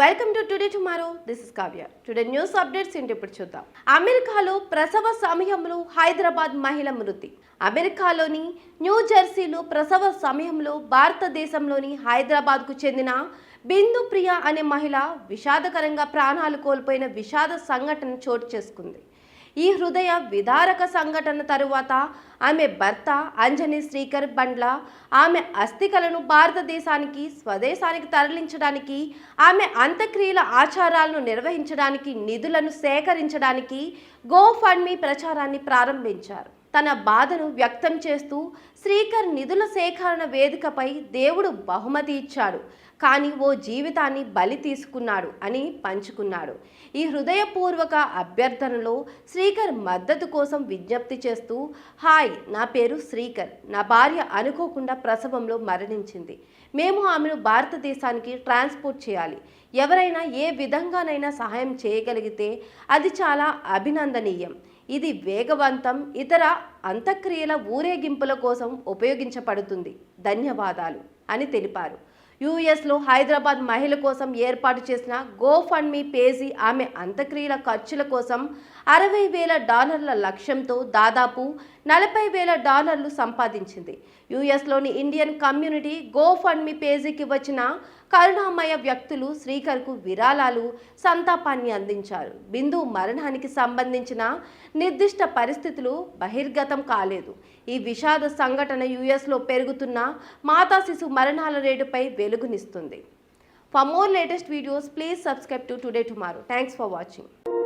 Welcome to today tomorrow this is Kavya today news updates ఏంటి ఇప్పుడు చూద్దాం. అమెరికాలో ప్రసవ సమయంలో హైదరాబాద్ మహిళ మృతి. అమెరికాలోని న్యూ జెర్సీలో ప్రసవ సమయంలో భారతదేశంలోని హైదరాబాద్కు చెందిన బిందు ప్రియ అనే మహిళ విషాదకరంగా ప్రాణాలు కోల్పోయిన విషాద సంఘటన చోటు చేసుకుంది. ఈ హృదయ విదారక సంఘటన తరువాత ఆమె భర్త అంజని శ్రీకర్ బండ్ల ఆమె అస్థికలను భారతదేశానికి స్వదేశానికి తరలించడానికి ఆమె అంత్యక్రియల ఆచారాలను నిర్వహించడానికి నిధులను సేకరించడానికి గో ఫండ్ మీ ప్రచారాన్ని ప్రారంభించారు. తన బాధను వ్యక్తం చేస్తూ శ్రీకర్ నిధుల సేకరణ వేదికపై దేవుడు బహుమతి ఇచ్చాడు. కానీ ఓ జీవితాన్ని బలి తీసుకున్నాడు అని పంచుకున్నాడు. ఈ హృదయపూర్వక అభ్యర్థనలో శ్రీకర్ మద్దతు కోసం విజ్ఞప్తి చేస్తూ హాయ్ నా పేరు శ్రీకర్. నా భార్య అనుకోకుండా ప్రసవంలో మరణించింది. మేము ఆమెను భారతదేశానికి ట్రాన్స్పోర్ట్ చేయాలి. ఎవరైనా ఏ విధంగానైనా సహాయం చేయగలిగితే అది చాలా అభినందనీయం. ఇది వేగవంతం ఇతర అంత్యక్రియల ఊరేగింపుల కోసం ఉపయోగించబడుతుంది. ధన్యవాదాలు అని తెలిపారు. యుఎస్లో హైదరాబాద్ మహిళ కోసం ఏర్పాటు చేసిన గో ఫండ్ మీ పేజీ ఆమె అంత్యక్రియల ఖర్చుల కోసం అరవై వేల డాలర్ల లక్ష్యంతో దాదాపు నలభై వేల డాలర్లు సంపాదించింది. యుఎస్లోని Indian community go fund me పేజీకి వచ్చిన కరుణామయ వ్యక్తులు శ్రీకర్కు విరాళాలు సంతాపాన్ని అందించారు. బిందు మరణానికి సంబంధించిన నిర్దిష్ట పరిస్థితులు బహిర్గతం కాలేదు. ఈ విషాద సంఘటన యుఎస్లో పెరుగుతున్న మాతా శిశు మరణాల రేటుపై వెలుగునిస్తుంది. For more latest videos please subscribe to today tomorrow thanks for watching